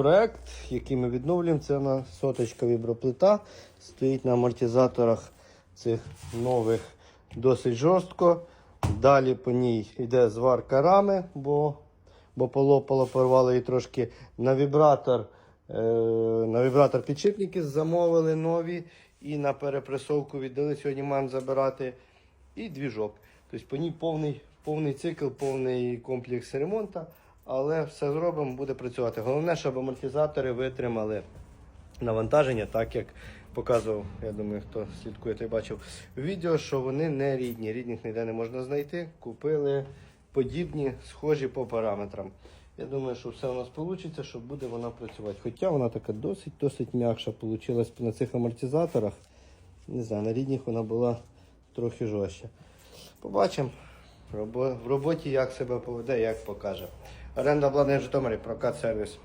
проект, який ми відновлюємо. Це на соточка віброплита. Стоїть на амортизаторах цих нових досить жорстко. Далі по ній йде зварка рами, бо, бо полопало, порвало і трошки на вібратор. Е, на вібратор підшипники замовили нові і на перепресовку віддали. Сьогодні маємо забирати. І двіжок. Тобто по ній повний, повний цикл, повний комплекс ремонту, але все зробимо, буде працювати. Головне, щоб амортизатори витримали навантаження, так як показував, я думаю, хто слідкує, той бачив відео, що вони не рідні. Рідних ніде не можна знайти. Купили подібні, схожі по параметрам. Я думаю, що все у нас вийде, що буде вона працювати. Хоча вона така досить-досить м'якша вийшла на цих амортизаторах. Не знаю, на рідних вона була трохи жорстче. Побачимо в роботі, як себе поведе, як покаже. Оренда обладнання в Житомирі, прокат сервіс.